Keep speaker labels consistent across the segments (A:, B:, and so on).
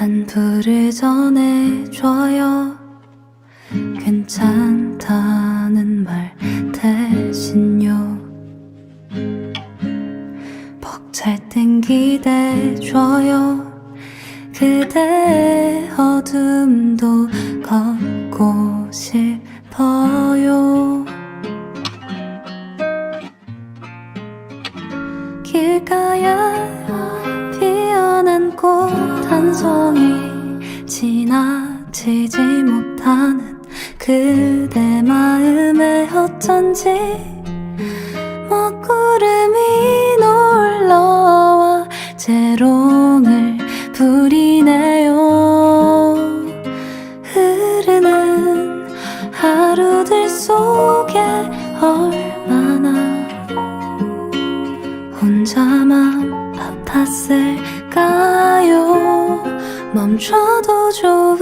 A: 안부를 전해줘요. 괜찮다는 말 대신요. 벅찰 땐 기대줘요. 그대의 어둠도 걷고 싶어요. 길가에 피어난 꽃 한 송이 지나치지 못하는 그대 마음에 어쩐지 먹구름이 놀러와 재롱을 부리네요. 흐르는 하루들 속에 얼마나 혼자만 아팠을까요 멈춰도 좋은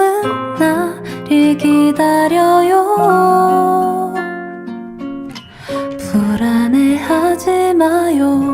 A: 날이 기다려요. 불안해하지 마요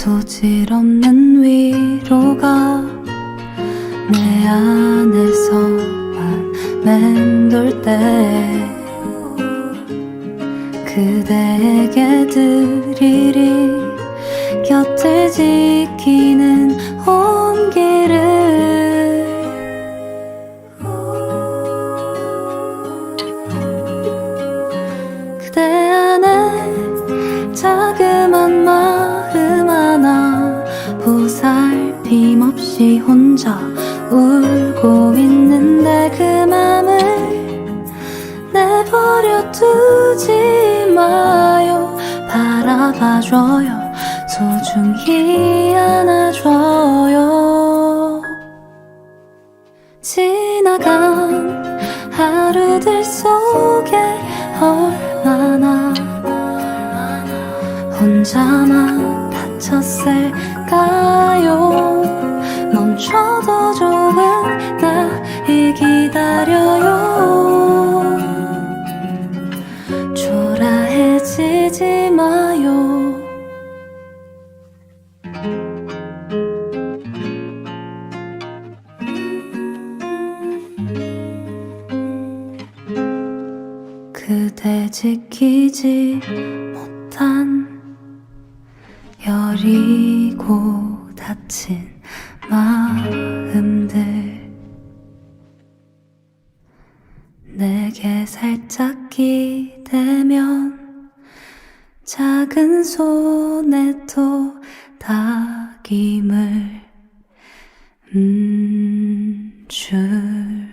A: 소질없는 위로가 내 안에서만 맴돌 때 그대에게 드리리 곁을 지키는 온 살핌 없이 혼자 울고 있는데 그 맘을 내버려 두지 마요. 바라봐줘요. 소중히 안아줘요. 지나간 하루들 속에 얼마나 혼자만 다쳤을까요? 멈춰도 좋은 날이 기다려요. 초라해지지 마요. 그대 지키지 못한 여리고 다친 마음들. 내게 살짝 기대면 작은 손에 또 닭임을 음, 줄